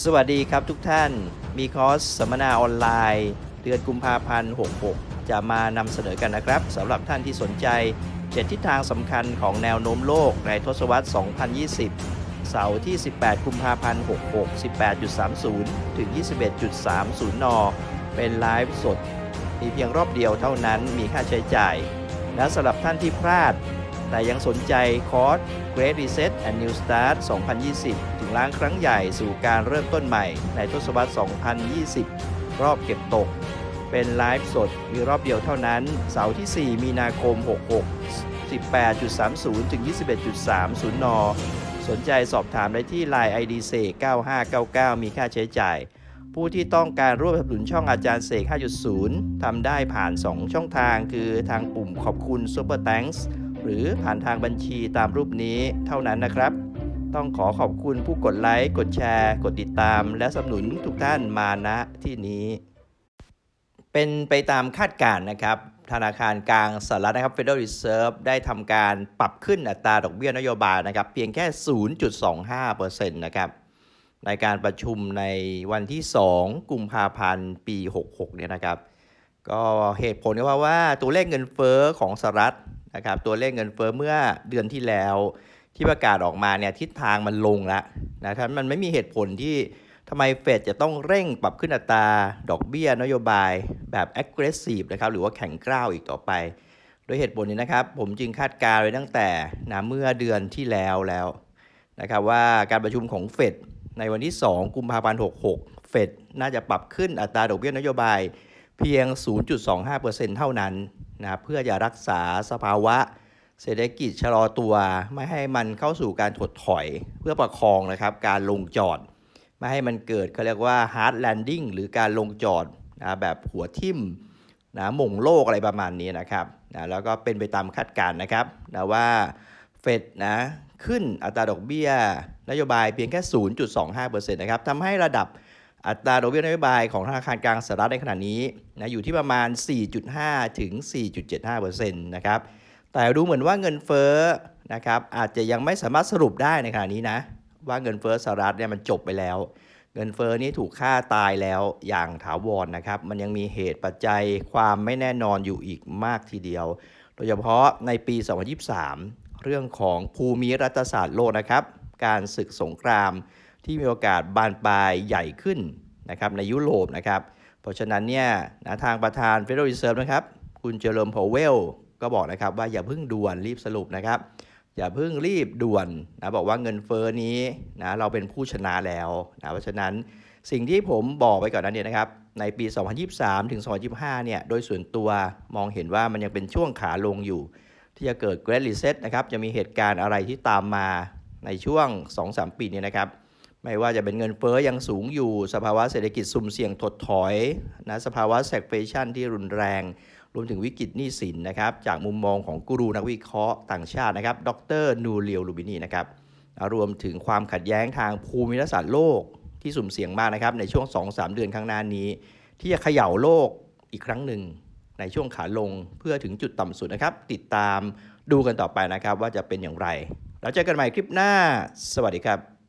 สวัสดีครับทุกท่านมีคอร์สสัมมนาออนไลน์ เดือนกุมภาพันธ์66 จะมานำเสนอกันนะครับสำหรับท่านที่สนใจ 7 ทิศทางสำคัญของแนวโน้มโลกในทศวรรษ 2020 เสาร์ที่ 18 กุมภาพันธ์66 18.30 ถึง 21.30 น เป็นไลฟ์สด มีเพียงรอบเดียวเท่านั้นมีค่าใช้จ่าย และสำหรับท่านที่พลาด แต่ยังสนใจคอร์ส Great Reset and New Start 2020 ถึงล้างครั้งใหญ่สู่การเริ่มต้นใหม่ในทศวรรษ 2020 รอบเก็บตก เป็นไลฟ์สดมีรอบเดียวเท่านั้น เสาร์ที่ 4 มีนาคม 66 18.30 ถึง 21.30 น สนใจสอบถามได้ที่ Line ID เสก9599 มีค่าใช้จ่าย ผู้ที่ต้องการร่วมสนับสนุนช่องอาจารย์เสก 5.0 ทำได้ผ่าน 2 ช่องทางคือทางปุ่มขอบคุณ Super Thanks หรือผ่านทางบัญชีตามรูปนี้เท่านั้นนะครับ ต้องขอขอบคุณผู้กดไลค์ กดแชร์ กดติดตาม และสนับสนุนทุกท่านมาณที่นี้ เป็นไปตามคาดการณ์นะครับ ธนาคารกลางสหรัฐนะครับ Federal Reserve ได้ทำการปรับขึ้นอัตราดอกเบี้ยนโยบายนะครับ เพียงแค่ 0.25%นะครับในการประชุมในวันที่ 2 กุมภาพันธ์ ปี 66 เนี่ยนะครับ ก็เหตุผลก็ว่าะว่าตัวเลขเงินเฟ้อของสหรัฐ นะครับตัวเลขเงินเฟ้อเมื่อเดือนที่แล้วที่ประกาศออกมาเนี่ยทิศทางมันลงแล้วนะครับมันไม่มีเหตุผลที่ทำไมเฟดจะต้องเร่งปรับขึ้นอัตราดอกเบี้ยนโยบายแบบ aggressive นะครับหรือว่าแข็งกร้าวอีกต่อไป โดยเหตุผลนี้นะครับ ผมจึงคาดการณ์ไว้ตั้งแต่นะเมื่อเดือนที่แล้วแล้วนะครับว่าการประชุมของเฟดในวันที่ 2 กุมภาพันธ์ 66 เฟดน่าจะปรับขึ้นอัตราดอกเบี้ยนโยบายเพียง 0.25%เท่านั้น นะเพื่อจะรักษาสภาวะ เศรษฐกิจชะลอตัวไม่ให้มันเข้าสู่การถดถอยเพื่อประคองนะครับการลงจอด ไม่ให้มันเกิดเขาเรียกว่า hard landing หรือการลงจอดนะแบบหัวทิ่มนะหม่งโลกอะไรประมาณนี้นะครับนะแล้วก็เป็นไปตามคาดการณ์นะครับนะว่าเฟดนะขึ้นอัตราดอกเบี้ย นโยบายเพียงแค่ 0.25%นะครับทำให้ระดับ อัตราดอกเบี้ยนโยบายของธนาคารกลางสหรัฐในขณะนี้นะอยู่ที่ประมาณ 4.5 ถึง 4.75%นะครับ แต่ดูเหมือนว่าเงินเฟ้อนะครับอาจจะยังไม่สามารถสรุปได้ในขณะนี้นะ ว่าเงินเฟ้อสหรัฐเนี่ยมันจบไปแล้ว เงินเฟ้อนี้ถูกฆ่าตายแล้วอย่างถาวรนะครับ มันยังมีเหตุปัจจัยความไม่แน่นอนอยู่อีกมากทีเดียว โดยเฉพาะในปี 2023 เรื่องของภูมิรัฐศาสตร์โลกนะครับ การศึกสงคราม ที่มีโอกาสบานปลายใหญ่ขึ้นนะครับในยุโรปนะครับ เพราะฉะนั้นเนี่ยนะทางประธาน Federal Reserve นะครับ คุณเจอร์มพาวเวลก็บอกนะครับว่าอย่าเพิ่งด่วนรีบสรุปนะครับ อย่าเพิ่งรีบด่วนนะบอกว่าเงินเฟ้อนี้นะเราเป็นผู้ชนะแล้วนะเพราะฉะนั้นสิ่งที่ผมบอกไปก่อนนั้นเนี่ยนะครับในปี 2023 ถึง 2025 เนี่ย โดยส่วนตัวมองเห็นว่ามันยังเป็นช่วงขาลงอยู่ ที่จะเกิด Great Reset นะครับ จะมีเหตุการณ์อะไรที่ตามมาในช่วง 2-3 ปีนี้นะครับ ไม่ว่าจะเป็นเงินเฟ้อยังสูงอยู่ สภาวะเศรษฐกิจสุ่มเสี่ยงถดถอยนะสภาวะแซกเฟชั่นที่รุนแรง รวมถึงวิกฤตหนี้สินนะครับ จากมุมมองของกูรูนักวิเคราะห์ต่างชาตินะครับ ดรนูเรียวลูบินีนะครับ รวมถึงความขัดแย้งทางภูมิรัฐศาสตร์โลกที่สุ่มเสี่ยงมากนะครับ ในช่วง 2-3 เดือนข้างหน้านี้ ที่จะเขย่าโลกอีกครั้งหนึ่ง ในช่วงขาลงเพื่อถึงจุดต่ำสุดนะครับ ติดตามดูกันต่อไปนะครับว่าจะเป็นอย่างไร แล้วเจอกันใหม่คลิปหน้า สวัสดีครับ